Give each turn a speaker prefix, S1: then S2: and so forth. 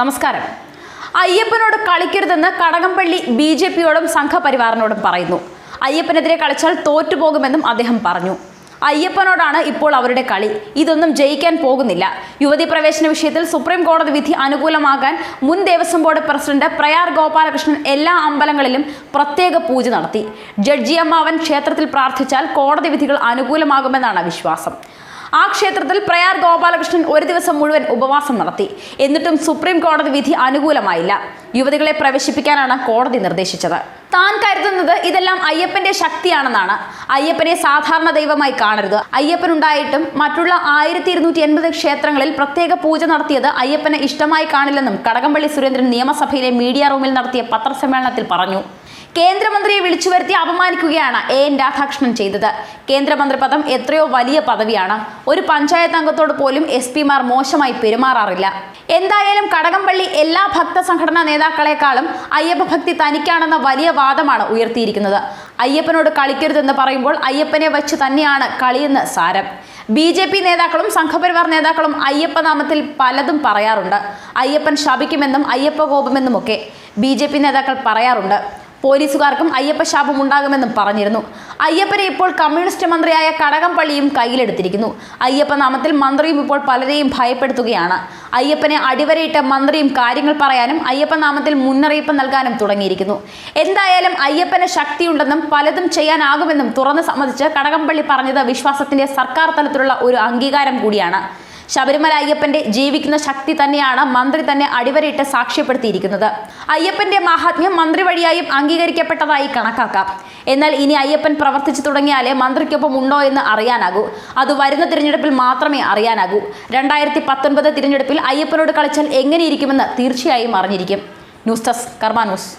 S1: നമസ്കാരം. അയ്യപ്പനോട് കളിക്കരുതെന്ന് കടകംപള്ളി ബി ജെ പിയോടും സംഘപരിവാറിനോടും പറയുന്നു. അയ്യപ്പനെതിരെ കളിച്ചാൽ തോറ്റുപോകുമെന്നും അദ്ദേഹം പറഞ്ഞു. അയ്യപ്പനോടാണ് ഇപ്പോൾ അവരുടെ കളി. ഇതൊന്നും ജയിക്കാൻ പോകുന്നില്ല. യുവതി പ്രവേശന വിഷയത്തിൽ സുപ്രീം കോടതി വിധി അനുകൂലമാകാൻ മുൻ ദേവസ്വം ബോർഡ് പ്രസിഡന്റ് പ്രയാർ ഗോപാലകൃഷ്ണൻ എല്ലാ അമ്പലങ്ങളിലും പ്രത്യേക പൂജ നടത്തി. ജഡ്ജി അമ്മാവൻ ക്ഷേത്രത്തിൽ പ്രാർത്ഥിച്ചാൽ കോടതി വിധികൾ അനുകൂലമാകുമെന്നാണ് വിശ്വാസം. ആ ക്ഷേത്രത്തിൽ പ്രയാർ ഗോപാലകൃഷ്ണൻ ഒരു ദിവസം മുഴുവൻ ഉപവാസം നടത്തി. എന്നിട്ടും സുപ്രീം കോടതി വിധി അനുകൂലമായില്ല. യുവതികളെ പ്രവേശിപ്പിക്കാനാണ് കോടതി നിർദ്ദേശിച്ചത്. താൻ കരുതുന്നത് ഇതെല്ലാം അയ്യപ്പന്റെ ശക്തിയാണെന്നാണ്. അയ്യപ്പനെ സാധാരണ ദൈവമായി കാണരുത്. അയ്യപ്പനുണ്ടായിട്ടും മറ്റുള്ള ആയിരത്തി ഇരുന്നൂറ്റി എൺപത് ക്ഷേത്രങ്ങളിൽ പ്രത്യേക പൂജ നടത്തിയത് അയ്യപ്പനെ ഇഷ്ടമായി കാണില്ലെന്നും കടകംപള്ളി സുരേന്ദ്രൻ നിയമസഭയിലെ മീഡിയ റൂമിൽ നടത്തിയ പത്രസമ്മേളനത്തിൽ പറഞ്ഞു. കേന്ദ്രമന്ത്രിയെ വിളിച്ചു വരുത്തി അപമാനിക്കുകയാണ് എ എൻ രാധാകൃഷ്ണൻ ചെയ്തത്. കേന്ദ്രമന്ത്രി പദം എത്രയോ വലിയ പദവിയാണ്. ഒരു പഞ്ചായത്ത് അംഗത്തോട് പോലും എസ് പിമാർ മോശമായി പെരുമാറാറില്ല. എന്തായാലും കടകംപള്ളി എല്ലാ ഭക്ത സംഘടനാ നേതാക്കളെക്കാളും അയ്യപ്പഭക്തി തനിക്കാണെന്ന വലിയ വാദമാണ് ഉയർത്തിയിരിക്കുന്നത്. അയ്യപ്പനോട് കളിക്കരുതെന്ന് പറയുമ്പോൾ അയ്യപ്പനെ വച്ച് തന്നെയാണ് കളിയെന്ന് സാരം. ബി ജെ പി നേതാക്കളും സംഘപരിവാർ നേതാക്കളും അയ്യപ്പനാമത്തിൽ പലതും പറയാറുണ്ട്. അയ്യപ്പൻ ശപിക്കുമെന്നും അയ്യപ്പ കോപമെന്നുമൊക്കെ ബി ജെ പി നേതാക്കൾ പറയാറുണ്ട്. പോലീസുകാർക്കും അയ്യപ്പ ശാപം ഉണ്ടാകുമെന്നും പറഞ്ഞിരുന്നു. അയ്യപ്പനെ ഇപ്പോൾ കമ്മ്യൂണിസ്റ്റ് മന്ത്രിയായ കടകംപള്ളിയും കയ്യിലെടുത്തിരിക്കുന്നു. അയ്യപ്പ നാമത്തിൽ മന്ത്രിയും ഇപ്പോൾ പലരെയും ഭയപ്പെടുത്തുകയാണ്. അയ്യപ്പനെ അടിവരയിട്ട് മന്ത്രിയും കാര്യങ്ങൾ പറയാനും അയ്യപ്പ നാമത്തിൽ മുന്നറിയിപ്പ് നൽകാനും തുടങ്ങിയിരിക്കുന്നു. എന്തായാലും അയ്യപ്പന് ശക്തിയുണ്ടെന്നും പലതും ചെയ്യാനാകുമെന്നും തുറന്ന് സമ്മതിച്ച് കടകംപള്ളി പറഞ്ഞത് വിശ്വാസത്തിന്റെ സർക്കാർ തലത്തിലുള്ള ഒരു അംഗീകാരം കൂടിയാണ്. ശബരിമല അയ്യപ്പന്റെ ജീവിക്കുന്ന ശക്തി തന്നെയാണ് മന്ത്രി തന്നെ അടിവരയിട്ട് സാക്ഷ്യപ്പെടുത്തിയിരിക്കുന്നത്. അയ്യപ്പന്റെ മഹാത്മ്യം മന്ത്രി വഴിയായും അംഗീകരിക്കപ്പെട്ടതായി കണക്കാക്കാം. എന്നാൽ ഇനി അയ്യപ്പൻ പ്രവർത്തിച്ചു തുടങ്ങിയാലേ മന്ത്രിക്കൊപ്പം ഉണ്ടോ എന്ന് അറിയാനാകൂ. അത് വരുന്ന തിരഞ്ഞെടുപ്പിൽ മാത്രമേ അറിയാനാകൂ. രണ്ടായിരത്തി പത്തൊൻപത് തിരഞ്ഞെടുപ്പിൽ അയ്യപ്പനോട് കളിച്ചാൽ എങ്ങനെയിരിക്കുമെന്ന് തീർച്ചയായും അറിഞ്ഞിരിക്കും. News desk Karma news.